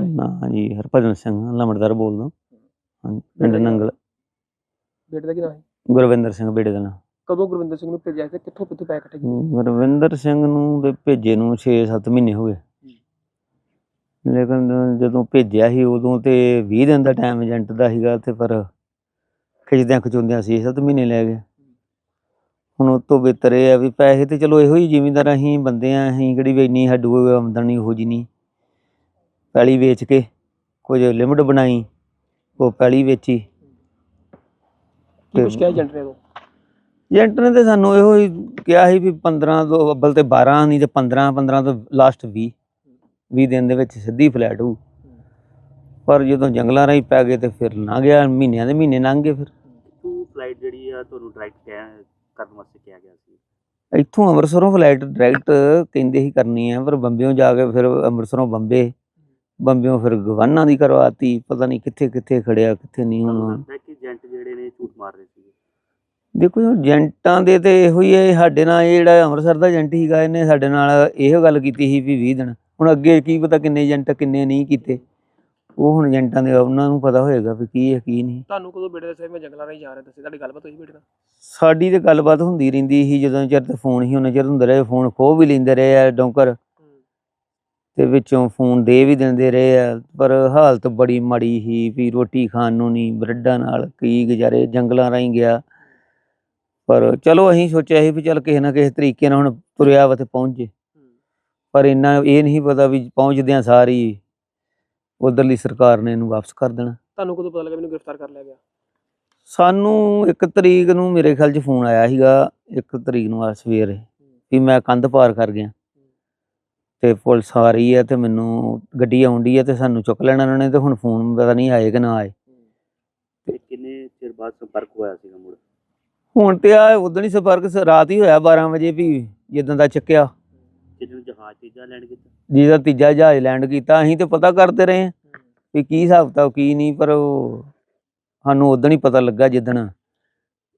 ਵਾਲੇ ਨਾ ਜੀ ਹਰਭਜਨ ਸਿੰਘ ਲਮੜਦਾਰ ਬੋਲਦਾ। ਹਾਂਜੀ ਪਿੰਡ ਨੰਗਲ। ਬੇਟੇ ਦਾ ਕੀ ਨਾਮ ਹੈ? ਗੁਰਵਿੰਦਰ ਸਿੰਘ ਬੇੜੇ ਦਾ ਨਾਂ। ਕਦੋਂ ਗੁਰਵਿੰਦਰ ਸਿੰਘ ਨੂੰ ਭੇਜਿਆ ਸੀ ਤੇ ਕਿੱਥੋਂ ਕਿੱਥੋਂ ਪੈਸੇ ਇਕੱਠੇ ਕੀਤੇ? ਗੁਰਵਿੰਦਰ ਸਿੰਘ ਨੂੰ ਤੇ ਭੇਜੇ ਨੂੰ 6-7 ਮਹੀਨੇ ਹੋ ਗਏ। ਲੇਕਿਨ ਜਦੋਂ ਭੇਜਿਆ ਸੀ ਉਦੋਂ ਤੇ 20 ਦਿਨ ਦਾ ਟਾਈਮ ਏਜੰਟ ਦਾ ਸੀਗਾ ਤੇ ਪਰ ਖਿੱਚਦਿਆਂ ਖਚੁੰਦਿਆਂ 6-7 ਮਹੀਨੇ ਲੈ ਗਏ। ਹੁਣ ਉਹ ਤੋਂ ਬਿਹਤਰ ਇਹ ਆ ਵੀ ਪੈਸੇ ਤੇ ਚਲੋ ਇਹੋ ਹੀ ਜ਼ਿਮੀਂਦਾਰ ਅਸੀਂ ਬੰਦੇ ਆ ਅਸੀਂ ਕਿਹੜੀ ਵੀ ਇੰਨੀ ਸਾਡੂ ਆਮਦਨੀ ਹੋ ਜੀ ਨਹੀਂ ਪੈਲੀ ਵੇਚ ਕੇ ਕੁਝ ਲਿਮਟ ਬਣਾਈ ਉਹ ਪੈਲੀ ਵੇਚੀ। ਕੀ ਕੁਝ ਕਿਹਾ ਏਜੰਟ ਨੇ ਏਜੰਟ ਨੇ ਤੇ ਸਾਨੂੰ ਇਹੋ ਹੀ ਕਿਹਾ ਸੀ ਵੀ 15 ਤੋਂ ਅੱਬਲ ਤੇ 12 ਨਹੀਂ ਤੇ 15 15 ਤੋਂ ਲਾਸਟ 20 20 ਦਿਨ ਦੇ ਵਿੱਚ ਸਿੱਧੀ ਫਲੈਟ ਹੋਊ। ਪਰ ਜਦੋਂ ਜੰਗਲਾਂ ਰਾਹੀਂ ਪੈ ਗਏ ਤੇ ਫਿਰ ਲੰਘ ਗਿਆ ਮਹੀਨਿਆਂ ਦੇ ਮਹੀਨੇ ਲੰਘ ਗਏ ਫਿਰ। ਫਲਾਈਟ ਜਿਹੜੀ ਆ ਤੁਹਾਨੂੰ ਡਾਇਰੈਕਟ ਕਿਹਾ ਕਰਨ ਵਾਸਤੇ ਕਿਹਾ ਗਿਆ ਸੀ? ਇੱਥੋਂ ਅੰਮ੍ਰਿਤਸਰੋਂ ਫਲਾਈਟ ਡਾਇਰੈਕਟ ਕਹਿੰਦੇ ਹੀ ਕਰਨੀ ਹੈ ਪਰ ਬੰਬਿਓਂ ਜਾ ਕੇ ਫਿਰ ਅੰਮ੍ਰਿਤਸਰੋਂ ਬੰਬੇ। ਬੰਬਿਓਂ ਫਿਰ ਗਵਾਨਾ ਦੀ ਕਰਵਾਤੀ ਪਤਾ ਨਹੀਂ ਕਿੱਥੇ ਕਿੱਥੇ ਖੜਿਆ ਕਿੱਥੇ ਨਹੀਂ ਹੁਣ। ਲੱਗਦਾ ਕਿ ਏਜੰਟ ਜਿਹੜੇ ਨੇ ਝੂਠ ਮਾਰ ਰਹੇ ਸੀ ਦੇਖੋ ਜੀ ਏਜੰਟਾਂ ਦੇ ਤੇ ਇਹੋ ਹੀ ਹੈ ਸਾਡੇ ਨਾਲ ਇਹ ਜਿਹੜਾ ਅੰਮ੍ਰਿਤਸਰ ਦਾ ਏਜੰਟ ਸੀਗਾ ਇਹਨੇ ਸਾਡੇ ਨਾਲ ਇਹੋ ਗੱਲ ਕੀਤੀ ਸੀ ਵੀ 20 ਦਿਨ। ਹੁਣ ਅੱਗੇ ਕੀ ਪਤਾ ਕਿੰਨੇ ਏਜੰਟ ਕਿੰਨੇ ਨਹੀਂ ਕੀਤੇ। ਉਹ ਹੁਣ ਏਜੰਟਾਂ ਦੇ ਉਹਨਾਂ ਨੂੰ ਪਤਾ ਹੋਏਗਾ ਵੀ ਕੀ ਹੈ ਕੀ ਨਹੀਂ। ਤੁਹਾਨੂੰ ਕਦੋਂ ਬੇਟੇ ਦੱਸਿਆ ਮੈਂ ਜੰਗਲਾਂ ਰਾਹੀਂ ਜਾ ਰਿਹਾ ਦੱਸੇ ਤੁਹਾਡੀ ਗੱਲਬਾਤ ਹੋਈ ਬੇਟੇ ਨਾਲ? ਸਾਡੀ ਤੇ ਗੱਲਬਾਤ ਹੁੰਦੀ ਰਹਿੰਦੀ ਸੀ ਜਦੋਂ ਚਿਰ ਤੇ ਫੋਨ ਹੀ ਉਹਨਾਂ ਚਿਰ ਹੁੰਦੇ ਰਹੇ ਫੋਨ ਖੋ ਵੀ ਲੈਂਦੇ ਰਹੇ ਆ ਡੌਂਕਰ। ਤੇ ਵਿੱਚੋਂ ਫੋਨ ਦੇ ਵੀ ਦਿੰਦੇ ਰਹੇ ਆ ਪਰ ਹਾਲਤ ਬੜੀ ਮਾੜੀ ਸੀ ਵੀ ਰੋਟੀ ਖਾਣ ਨੂੰ ਨਹੀਂ ਬਰੱਡਾਂ ਨਾਲ ਕੀ ਗੁਜ਼ਾਰੇ ਜੰਗਲਾਂ ਰਾਹੀਂ ਗਿਆ। ਪਰ ਚਲੋ ਅਸੀਂ ਸੋਚਿਆ ਸੀ ਵੀ ਚੱਲ ਕਿਸੇ ਨਾ ਕਿਸੇ ਤਰੀਕੇ ਨਾਲ ਹੁਣ ਤੁਰਿਆ ਵਾ ਤੇ ਪਹੁੰਚ। ਜੇ ਪਰ ਇੰਨਾ ਇਹ ਨਹੀਂ ਪਤਾ ਵੀ ਪਹੁੰਚਦਿਆਂ ਸਾਰੀ ਉਧਰਲੀ ਸਰਕਾਰ ਨੇ ਇਹਨੂੰ ਵਾਪਸ ਕਰ ਦੇਣਾ। ਤੁਹਾਨੂੰ ਕਦੋਂ ਪਤਾ ਲੱਗਾ ਮੈਨੂੰ ਗ੍ਰਿਫਤਾਰ ਕਰ ਲਿਆ ਗਿਆ? ਸਾਨੂੰ ਇੱਕ ਤਰੀਕ ਨੂੰ ਮੇਰੇ ਖਿਆਲ 'ਚ ਫੋਨ ਆਇਆ ਸੀਗਾ ਇੱਕ ਤਰੀਕ ਨੂੰ ਆ ਸਵੇਰੇ ਵੀ ਮੈਂ ਕੰਧ ਪਾਰ ਕਰ ਗਿਆ। ਤੇ ਪੁਲਿਸ ਆ ਰਹੀ ਹੈ ਤੇ ਮੈਨੂੰ ਗੱਡੀ ਆਉਂਦੀ ਹੈ ਤੇ ਸਾਨੂੰ ਚੁੱਕ ਲੈਣਾ ਉਹਨਾਂ ਨੇ ਤੇ ਹੁਣ ਫੋਨ ਪਤਾ ਨਹੀਂ ਆਏ ਕਿ ਨਾ ਆਏ। ਤੇ ਕਿੰਨੇ ਚਿਰ ਬਾਅਦ ਸੰਪਰਕ ਹੋਇਆ ਸੀਗਾ ਮੁੜ? ਹੁਣ ਤੇ ਆ ਉਦੋਂ ਹੀ ਸੰਪਰਕ ਸ- ਰਾਤ ਹੀ ਹੋਇਆ 12 ਵਜੇ ਵੀ ਜਿੱਦਾਂ ਦਾ ਚੱਕਿਆ। ਜਿਹਨੂੰ ਜਹਾਜ਼ ਤੀਜਾ ਕੀਤਾ? ਜਿਹਦਾ ਤੀਜਾ ਜਹਾਜ਼ ਲੈਂਡ ਕੀਤਾ ਅਸੀਂ ਤੇ ਪਤਾ ਕਰਦੇ ਰਹੇ ਹਾਂ ਵੀ ਕੀ ਹਿਸਾਬ ਕਿਤਾਬ ਕੀ ਨਹੀਂ ਪਰ ਉਹ ਸਾਨੂੰ ਉਦੋਂ ਹੀ ਪਤਾ ਲੱਗਾ ਜਿੱਦਣ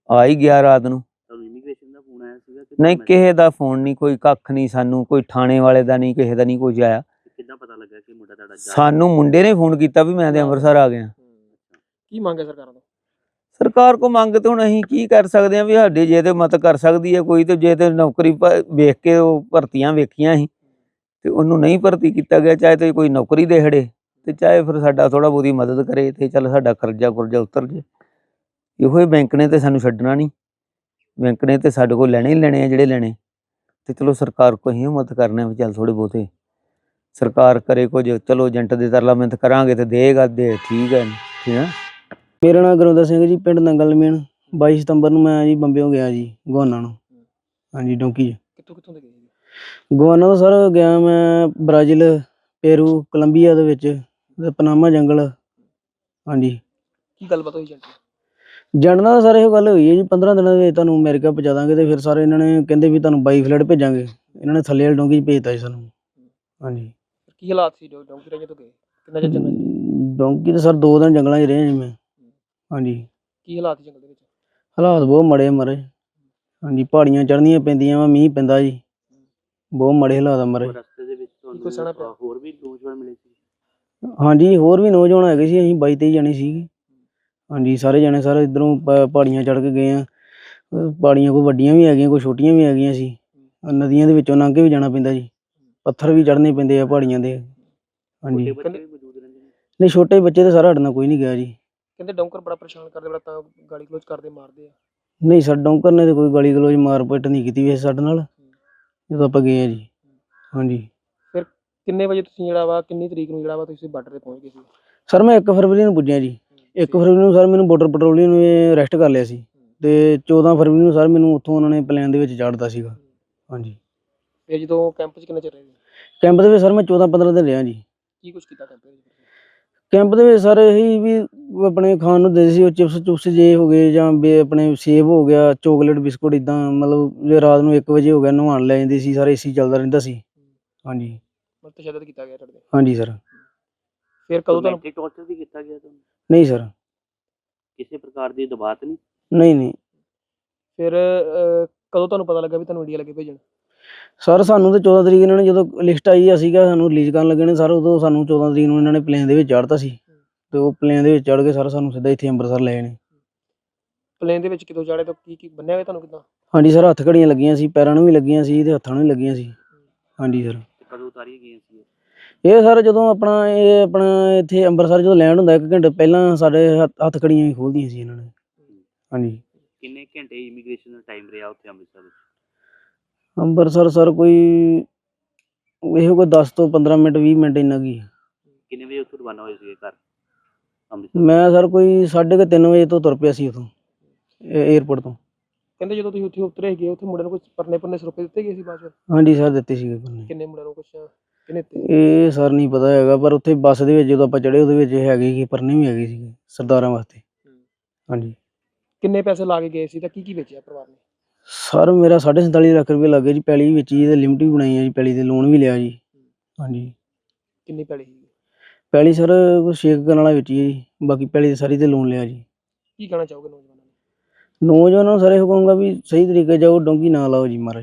ਆ ਹੀ ਗਿਆ ਰਾਤ ਨੂੰ ਤੁਹਾਨੂੰ ਇਮੀਗ੍ਰੇਸ਼ਨ ਦਾ ਫੋਨ ਆਇਆ ਸੀਗਾ ਕਿ ਨਹੀਂ ਕਿਸੇ ਦਾ ਫੋਨ ਨਹੀਂ ਕੋਈ ਕੱਖ ਨਹੀਂ ਸਾਨੂੰ ਕੋਈ ਥਾਣੇ ਵਾਲੇ ਦਾ ਨਹੀਂ ਕਿਸੇ ਦਾ ਨਹੀਂ ਕੁਝ ਆਇਆ। ਕਿੱਦਾਂ ਪਤਾ ਲੱਗਾ ਕਿ ਮੁੰਡਾ ਤੁਹਾਡਾ ਜਾ ਸਾਨੂੰ ਮੁੰਡੇ ਨੇ ਫੋਨ ਕੀਤਾ ਵੀ ਮੈਂ ਤੇ ਅੰਮ੍ਰਿਤਸਰ ਆ ਗਿਆ। ਕੀ ਮੰਗ ਹੈ ਸਰਕਾਰਾਂ ਤੋਂ? ਸਰਕਾਰ ਕੋ ਮੰਗ ਤੇ ਹੁਣ ਅਸੀਂ ਕੀ ਕਰ ਸਕਦੇ ਹਾਂ ਵੀ ਸਾਡੇ ਜੇ ਤੇ ਮਤ ਕਰ ਸਕਦੀ ਹੈ ਕੋਈ ਤੇ ਜੇ ਤੇ ਨੌਕਰੀ ਵੇਖ ਕੇ ਉਹ ਭਰਤੀਆਂ ਵੇਖੀਆਂ ਸੀ। ਤੇ ਉਹਨੂੰ ਨਹੀਂ ਭਰਤੀ ਕੀਤਾ ਗਿਆ ਚਾਹੇ ਤੇ ਕੋਈ ਨੌਕਰੀ ਦੇ ਖੜੇ ਤੇ ਚਾਹੇ ਫਿਰ ਸਾਡਾ ਥੋੜਾ ਬਹੁਤੀ ਮਦਦ ਕਰੇ ਤੇ ਚੱਲ ਸਾਡਾ ਕਰਜ਼ਾ ਕੁਰਜ਼ਾ ਉਤਰ ਜੇ। ਇਹੋ ਹੀ ਬੈਂਕ ਨੇ ਤੇ ਸਾਨੂੰ ਛੱਡਣਾ ਨਹੀਂ। ਬੈਂਕ ਨੇ ਤੇ ਸਾਡੇ ਕੋਲ ਲੈਣੇ ਹੀ ਲੈਣੇ ਆ ਜਿਹੜੇ ਲੈਣੇ। ਤੇ ਚਲੋ ਸਰਕਾਰ ਕੋ ਹੀ ਮਦਦ ਕਰਨੇ ਵੀ ਚੱਲ ਥੋੜੇ ਬਹੁਤੇ। ਸਰਕਾਰ ਕਰੇ ਕੁਝ ਚਲੋ ਏਜੰਟ ਦੇ ਤਰਲਾ ਮਿਹਨਤ ਕਰਾਂਗੇ ਤੇ ਦੇਗਾ ਦੇ ਠੀਕ ਹੈ ਠੀਕ ਹੈ ਮੇਰਾ ਨਾਮ ਗੁਰਵਿੰਦਰ ਸਿੰਘ ਜੀ ਪਿੰਡ ਨੰਗਲ ਮੇਨ 22 ਸਤੰਬਰ ਨੂੰ ਮੈਂ ਜੀ ਬੰਬਿਓ ਗਿਆ ਜੀ ਗਵਾਨਾ ਨੂੰ। ਹਾਂਜੀ ਡੋਂਕੀ। ਕਿੱਥੋਂ ਕਿੱਥੋਂ ਦੇ ਗਏ ਜੀ ਗਵਾਨਾ ਤੋਂ ਸਰ ਗਿਆ ਮੈਂ ਬ੍ਰਾਜ਼ੀਲ ਪੇਰੂ ਕੋਲੰਬੀਆ ਦੇ ਵਿੱਚ ਪਨਾਮਾ ਜੰਗਲ। ਹਾਂਜੀ। ਕੀ ਗੱਲਬਾਤ ਹੋਈ ਏਜੰਟ ਜਾਣਦਾ ਤਾਂ ਸਰ ਇਹੋ ਗੱਲ ਹੋਈ ਹੈ ਜੀ 15 ਦਿਨਾਂ ਦੇ ਵਿੱਚ ਤੁਹਾਨੂੰ ਅਮਰੀਕਾ ਪਹੁੰਚਾ ਦਾਂਗੇ ਤੇ ਫਿਰ ਸਾਰੇ ਇਹਨਾਂ ਨੇ ਕਹਿੰਦੇ ਵੀ ਤੁਹਾਨੂੰ ਬਾਈ ਫਲੈਟ ਭੇਜਾਂਗੇ। ਇਹਨਾਂ ਨੇ ਥੱਲੇ ਵਾਲੀ ਡੋਂਕੀ 'ਚ ਭੇਜਤਾ ਜੀ ਸਾਨੂੰ। ਹਾਂਜੀ। ਕੀ ਹਾਲਾਤ ਸੀ ਜੋ ਡੌਂਕੀ ਰਾਹੀਂ ਤੋਂ ਗਏ? ਕਿੰਨਾ ਚਿਰ ਜੰਗਲ 'ਚ? ਡੋਂਕੀ ਤਾਂ ਸਰ ਦੋ ਦਿਨ ਜੰਗਲਾਂ 'ਚ ਰਹੇ ਜੀ ਮੈਂ। ਹਾਂਜੀ। ਕੀ ਹਾਲਾਤ ਸੀ ਜੰਗਲ ਦੇ ਵਿੱਚ? ਹਾਲਾਤ ਬਹੁਤ ਮਾੜੇ ਆ ਮਾਰੇ ਹਾਂਜੀ ਪਹਾੜੀਆਂ ਚੜ੍ਹਨੀਆਂ ਪੈਂਦੀਆਂ ਵਾ ਮੀਂਹ ਪੈਂਦਾ ਜੀ। ਬਹੁਤ ਮਾੜੇ ਹਾਲਾਤ ਆ ਮਾਰੇ ਰਸਤੇ ਦੇ ਵਿੱਚ ਪਿਆ? ਤੁਹਾਨੂੰ ਅ, ਹੋਰ ਵੀ ਨੌਜਵਾਨ ਮਿਲੇ ਸੀ? ਹਾਂਜੀ ਹੋਰ ਵੀ ਨੌਜਵਾਨ ਹੈਗੇ ਸੀ ਅਸੀਂ 22 23 ਜਣੇ ਸੀਗੇ। ਹਾਂਜੀ ਸਾਰੇ ਜਣੇ ਸਾਰੇ ਇਧਰੋਂ ਪਹਾੜੀਆਂ ਚੜ੍ਹ ਕੇ ਗਏ ਆ। ਪਹਾੜੀਆਂ ਕੋਈ ਵੱਡੀਆਂ ਵੀ ਹੈਗੀਆਂ ਕੋਈ ਛੋਟੀਆਂ ਵੀ ਹੈਗੀਆਂ ਸੀ। ਨਦੀਆਂ ਦੇ ਵਿੱਚੋਂ ਲੰਘ ਕੇ ਵੀ ਜਾਣਾ ਪੈਂਦਾ ਜੀ। ਪੱਥਰ ਵੀ ਚੜ੍ਹਨੇ ਪੈਂਦੇ ਆ ਪਹਾੜੀਆਂ ਦੇ। ਹਾਂਜੀ। ਵੀ ਨਹੀਂ ਛੋਟੇ ਬੱਚੇ ਤਾਂ ਸਾਰਾ ਨਾਲ ਕੋਈ ਨਹੀਂ ਗਿਆ ਜੀ। ਕਹਿੰਦੇ ਡੌਂਕਰ ਬੜਾ ਪਰੇਸ਼ਾਨ ਕਰਦੇ ਬੜਾ ਤਾਂ ਗਾਲੀ ਕਲੋਜ਼ ਕਰਦੇ ਮਾਰਦੇ ਆ। ਨਹੀਂ ਸਰ ਡੌਂਕਰ ਨੇ ਤਾਂ ਕੋਈ ਗਾਲੀ ਗਲੋਚ ਮਾਰ ਪਿੱਟ ਨਹੀਂ ਕੀਤੀ ਵੈਸੇ ਸਾਡੇ ਨਾਲ। ਜਦੋਂ ਆਪਾਂ ਗਏ ਆ ਜੀ। ਹਾਂਜੀ। ਕਿੰਨੇ ਵਜੇ ਤੁਸੀਂ ਜਿਹੜਾ ਵਾ ਕਿੰਨੀ ਤਰੀਕ ਨੂੰ ਜਿਹੜਾ ਵਾ ਤੁਸੀਂ ਬਾਰਡਰ ਤੇ ਪਹੁੰਚ ਗਏ ਸੀ? ਸਰ ਮੈਂ 1 ਫਰਵਰੀ ਨੂੰ ਪੁੱਜਿਆ ਜੀ। 1 ਫਰਵਰੀ ਨੂੰ ਸਰ ਮੈਨੂੰ ਬਾਰਡਰ ਪੈਟਰੋਲਿੰਗ ਨੂੰ ਅਰੈਸਟ ਕਰ ਲਿਆ ਸੀ ਤੇ 14 ਫਰਵਰੀ ਨੂੰ ਸਰ ਮੈਨੂੰ ਉੱਥੋਂ ਉਹਨਾਂ ਨੇ ਪਲਾਨ ਦੇ ਵਿੱਚ ਚਾੜਤਾ ਸੀਗਾ। ਹਾਂਜੀ। ਫਿਰ ਜਦੋਂ ਕੈਂਪ 'ਚ ਕਿੰਨਾ ਚਿਰ ਰਹੇ ਸੀ? ਕੈਂਪ ਦੇ ਵਿੱਚ ਸਰ ਮੈਂ 14 15 ਦਿਨ ਰਿਹਾ ਜੀ। ਕੀ ਕੁਝ ਕੀਤਾ ਕੈਂਪ ਦੇ ਵਿੱਚ? ਕੈਂਪ ਦੇ ਵਿੱਚ ਸਰ ਇਹੀ ਵੀ ਆਪਣੇ ਖਾਣ ਨੂੰ ਦੇ ਸੀ ਉਹ ਚਿਪਸ ਚੁਪਸ ਜੇ ਹੋ ਗਏ ਜਾਂ ਬੇ ਆਪਣੇ ਸੇਬ ਹੋ ਗਿਆ ਚੋਕਲੇਟ ਬਿਸਕੁਟ ਇਦਾਂ ਮਤਲਬ ਜੇ ਰਾਤ ਨੂੰ 1 ਵਜੇ ਹੋ ਗਿਆ ਨਹਾਉਣ ਲੈ ਜਾਂਦੇ ਸੀ ਸਾਰੇ ਏਸੀ ਚੱਲਦਾ ਰਹਿੰਦਾ ਸੀ। ਹਾਂਜੀ। ਮਤਲਬ ਤਸ਼ੱਦਦ ਕੀਤਾ ਗਿਆ ਤੁਹਾਡੇ ਹਾਂਜੀ ਸਰ। ਫਿਰ ਕਦੋਂ ਤੁਹਾਨੂੰ ਟੌਰਚਰ ਵੀ ਕੀਤਾ ਗਿਆ ਤੁਹਾਨੂੰ? ਨਹੀਂ ਸਰ। ਕਿਸੇ ਪ੍ਰਕਾਰ ਦੀ ਦਬਾਅ ਤਾਂ ਨਹੀਂ? ਨਹੀਂ ਨਹੀਂ। ਫਿਰ ਅਹ, ਕਦੋਂ ਤੁਹਾਨੂੰ ਪਤਾ ਲੱਗਾ ਵੀ ਤੁਹਾਨੂੰ ਇੰਡੀਆ ਲੱਗੇ ਭੇਜਣ? ਸਰ ਸਾਨੂੰ ਤੇ 14 ਤਰੀਕ ਇਹਨਾਂ ਨੇ ਜਦੋਂ ਲਿਸਟ ਆਈ ਅਸੀਂ ਕਿਹਾ ਸਾਨੂੰ ਰਿਲੀਜ਼ ਕਰਨ ਲੱਗੇ ਨੇ ਸਰ ਉਦੋਂ ਸਾਨੂੰ 14 ਤਰੀਕ ਨੂੰ ਇਹਨਾਂ ਨੇ ਪਲੇਨ ਦੇ ਵਿੱਚ ਚੜ੍ਹਤਾ ਸੀ। ਤੇ ਉਹ ਪਲੇਨ ਦੇ ਵਿੱਚ ਚੜ੍ਹ ਕੇ ਸਰ ਸਾਨੂੰ ਸਿੱਧਾ ਇੱਥੇ ਅੰਮ੍ਰਿਤਸਰ ਲੈ ਨੇ। ਪਲੇਨ ਦੇ ਵਿੱਚ ਕਿਦੋਂ ਚੜੇ ਤਾਂ ਕੀ ਕੀ ਬੰਨਿਆ ਹੋਇਆ ਤੁਹਾਨੂੰ ਕਿਦਾਂ? ਹਾਂਜੀ ਸਰ ਹੱਥ ਘੜੀਆਂ ਲੱਗੀਆਂ ਸੀ ਪੈਰਾਂ ਨੂੰ ਵੀ ਲੱਗੀਆਂ ਸੀ ਤੇ ਹੱਥਾਂ ਨੂੰ ਵੀ ਲੱਗੀਆਂ ਸੀ। ਹਾਂਜੀ ਸਰ। ਤੇ ਕਦੋਂ ਉਤਾਰੀਆਂ ਗਈਆਂ ਸੀ ਇਹ? ਇਹ ਸਰ ਜਦੋਂ ਆਪਣਾ ਇਹ ਆਪਣਾ ਇੱਥੇ ਅੰਮ੍ਰਿਤਸਰ ਜਦੋਂ ਲੈਂਡ ਹੁੰਦਾ ਇੱਕ ਘੰਟੇ ਪਹਿਲਾਂ ਸਾਡੇ ਹੱਥ- ਘੜੀਆਂ ਹੀ ਖੋਲਦੀਆਂ ਸੀ ਇਹਨਾਂ ਨੇ। ਹਾਂਜੀ। ਕਿੰਨੇ ਘੰਟੇ ਇਮੀਗ੍ਰੇਸ਼ਨ ਦਾ ਟਾਈਮ ਰਿਹਾ ਉੱਥੇ ਅੰਮ੍ਰਿਤਸਰ ਵਿੱਚ? ਅੰਮ੍ਰਿਤਸਰ ਸਰ ਕੋਈ ਇਹੋ ਕੋਈ 10 ਤੋਂ 15 ਮਿੰਟ 20 ਮਿੰਟ ਇੰਨਾ ਕੀ। ਕਿੰਨੇ ਵਜੇ ਉੱਥੋਂ ਰਵਾਨਾ ਹੋਏ ਸੀਗੇ ਘਰ? ਅੰਮ੍ਰਿਤਸਰ ਮੈਂ ਸਰ ਕੋਈ 3:30 ਵਜੇ ਤੋਂ ਤੁਰ ਪਿਆ ਸੀ ਉਥੋਂ 에ਅਰਪੋਰਟ ਤੋਂ। ਕਹਿੰਦੇ ਜਦੋਂ ਤੁਸੀਂ ਉੱਥੇ ਉਤਰੇ ਗਏ ਉੱਥੇ ਮੁੰਡਿਆਂ ਨੂੰ ਕੁਝ ਪਰਨੇ ਪਰਨੇ ਸਰੋਪੇ ਦਿੱਤੇ ਗਏ ਸੀ ਬਾਅਦ ਚ? ਹਾਂਜੀ ਸਰ ਦਿੱਤੇ ਸੀਗੇ ਬੰਨੇ ਕਿੰਨੇ ਮੁੰਡਿਆਂ ਨੂੰ ਕੁਝ ਇਹ ਸਰ ਨਹੀਂ ਪਤਾ ਹੈਗਾ ਪਰ ਉੱਥੇ ਬੱਸ ਦੇ ਵਿੱਚ ਜਦੋਂ ਆਪਾਂ ਚੜੇ ਉਹਦੇ ਵਿੱਚ ਹੈਗੇ ਸੀ ਪਰਨੇ ਵੀ ਹੈਗੇ ਸੀਗੇ ਸਰਦਾਰਾਂ ਵਾਸਤੇ। ਹਾਂਜੀ। ਕਿੰਨੇ ਪੈਸੇ ਲਾ ਕੇ ਗਏ ਸੀ ਤਾਂ ਕੀ ਕੀ ਵੇਚਿਆ ਪਰਿਵਾਰ ਨੇ? ਸਰ ਮੇਰਾ 47 ਲੱਖ ਰੁਪਏ ਲੱਗੇ ਜੀ ਪੈਲੀ ਵਿੱਚ ਜੀ ਤੇ ਲਿਮਟ ਵੀ ਬਣਾਈ ਆ ਜੀ ਪੈਲੀ ਤੇ ਲੋਨ ਵੀ ਲਿਆ ਜੀ। ਹਾਂਜੀ। ਕਿੰਨੀ ਪੈਲੀ ਸੀ? ਪੈਲੀ ਸਰ ਕੋਈ ਸ਼ੇਕ ਕਰਨ ਵਾਲਾ ਵਿੱਚ ਹੀ ਹੈ ਜੀ ਬਾਕੀ ਪੈਲੀ ਤੇ ਸਾਰੀ ਤੇ ਲੋਨ ਲਿਆ ਜੀ। ਕੀ ਕਹਿਣਾ ਚਾਹੋਗੇ ਨੌਜਵਾਨਾਂ ਨੂੰ? ਨੌਜਵਾਨਾਂ ਨੂੰ ਸਰ ਇਹੋ ਕਹੂੰਗਾ ਵੀ ਸਹੀ ਤਰੀਕੇ ਜਾਓ ਡੋਂਗੀ ਨਾ ਲਾਓ ਜੀ ਮਹਾਰਾਜ।